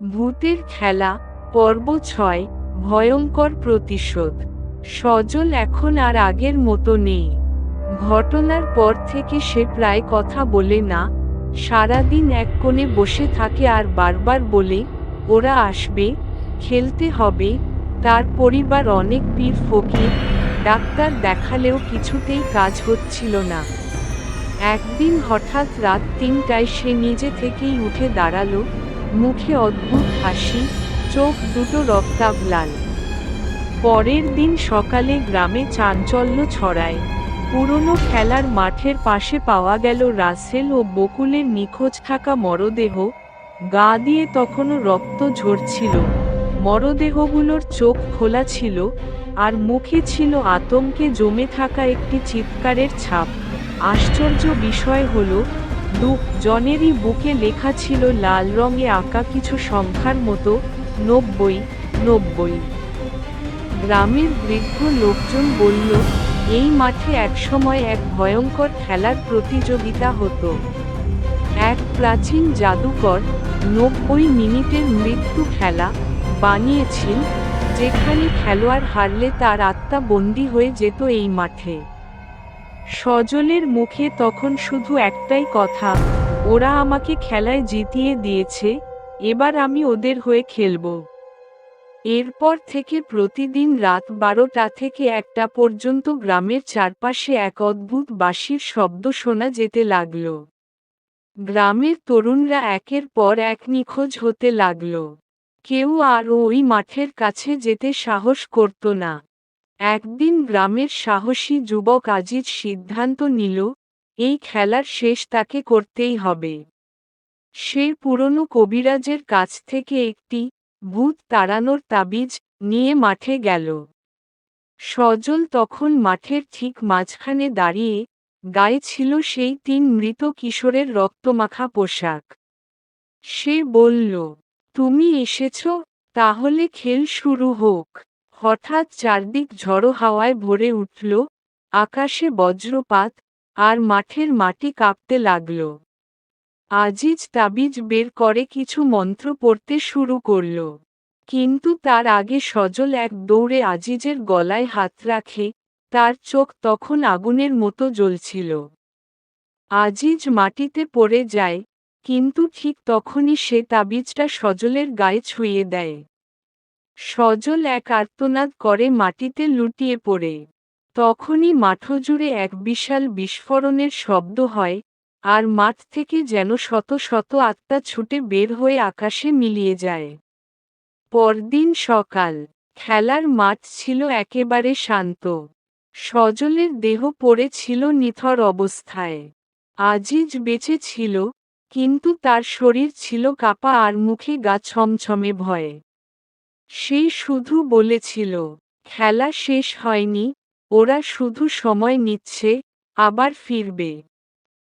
ভূতের খেলা, পর্ব ছয়, ভয়ঙ্কর প্রতিশোধ। সজল এখন আর আগের মতো নেই। ঘটনার পর থেকে সে প্রায় কথা বলে না, সারাদিন এক কোণে বসে থাকে আর বারবার বলে, ওরা আসবে, খেলতে হবে, তার পরিবার অনেক পীর ফকির, ডাক্তার দেখালেও কিছুতেই কাজ হচ্ছিল না। একদিন হঠাৎ রাত তিনটায় সে নিজে থেকেই উঠে দাঁড়াল মুখে অদ্ভুত হাসি, চোখ দুটো রক্তাভ লাল পরের দিন সকালে গ্রামে চাঞ্চল্য ছড়ায়। পুরনো খেলার মাঠের পাশে পাওয়া গেল রাসেল ও বকুলের নিখোঁজ থাকা মরদেহ। গা দিয়ে তখনও রক্ত ঝরছিল। মরদেহগুলোর চোখ খোলা ছিল আর মুখে ছিল আতঙ্কে জমে থাকা একটি চিৎকারের ছাপ। আশ্চর্য বিষয় হলো জনেরই বুকে লেখা ছিল লাল রঙে আঁকা কিছু সংখ্যার মতো, নব্বই নব্বই। গ্রামের বৃদ্ধ লোকজন বলল, এই মাঠে একসময় এক ভয়ঙ্কর খেলার প্রতিযোগিতা হতো। এক প্রাচীন জাদুকর নব্বই মিনিটের মৃত্যু খেলা বানিয়েছিল, যেখানে খেলোয়াড় হারলে তার আত্মা বন্দী হয়ে যেত এই মাঠে। সজলের মুখে তখন শুধু একটাই কথা, ওরা আমাকে খেলায় জিতিয়ে দিয়েছে, এবার আমি ওদের হয়ে খেলব। এরপর থেকে প্রতিদিন রাত বারোটা থেকে একটা পর্যন্ত গ্রামের চারপাশে এক অদ্ভুত বাঁশির শব্দ শোনা যেতে লাগল। গ্রামের তরুণরা একের পর এক নিখোঁজ হতে লাগল। কেউ আর ওই মাঠের কাছে যেতে সাহস করত না। একদিন গ্রামের সাহসী যুবক আজিজ সিদ্ধান্ত নিল, এই খেলার শেষ তাকে করতেই হবে। সে পুরনো কবিরাজের কাছ থেকে একটি ভূত তাড়ানোর তাবিজ নিয়ে মাঠে গেল। সজল তখন মাঠের ঠিক মাঝখানে দাঁড়িয়ে গায়ে ছিল সেই তিন মৃত কিশোরের রক্তমাখা পোশাক। সে বলল, তুমি এসেছ, তাহলে খেল শুরু হোক। হঠাৎ চারদিক ঝড়ো হাওয়ায় ভরে উঠল, আকাশে বজ্রপাত, আর মাঠের মাটি কাঁপতে লাগল। আজিজ তাবিজ বের করে কিছু মন্ত্র পড়তে শুরু করল। কিন্তু তার আগে সজল এক দৌড়ে আজিজের গলায় হাত রাখে, তার চোখ তখন আগুনের মতো জ্বলছিল। আজিজ মাটিতে পড়ে যায়, কিন্তু ঠিক তখনই সে তাবিজটা সজলের গায়ে ছুঁয়ে দেয়। সজল এক আর্তনাদ করে মাটিতে লুটিয়ে পড়ে। তখনই মাঠজুড়ে এক বিশাল বিস্ফোরণের শব্দ হয়, আর মাঠ থেকে যেন শত শত আত্মা ছুটে বের হয়ে আকাশে মিলিয়ে যায়। পরদিন সকাল, খেলার মাঠ ছিল একেবারে শান্ত। সজলের দেহ পড়ে ছিল নিথর অবস্থায়। আজিজ বেঁচে ছিল, কিন্তু তার শরীর ছিল কাপা আর মুখে গা ছমছমে ভয়ে। সে শুধু বলেছিল খেলা শেষ হয়নি ওরা শুধু সময় নিচ্ছে আবার ফিরবে।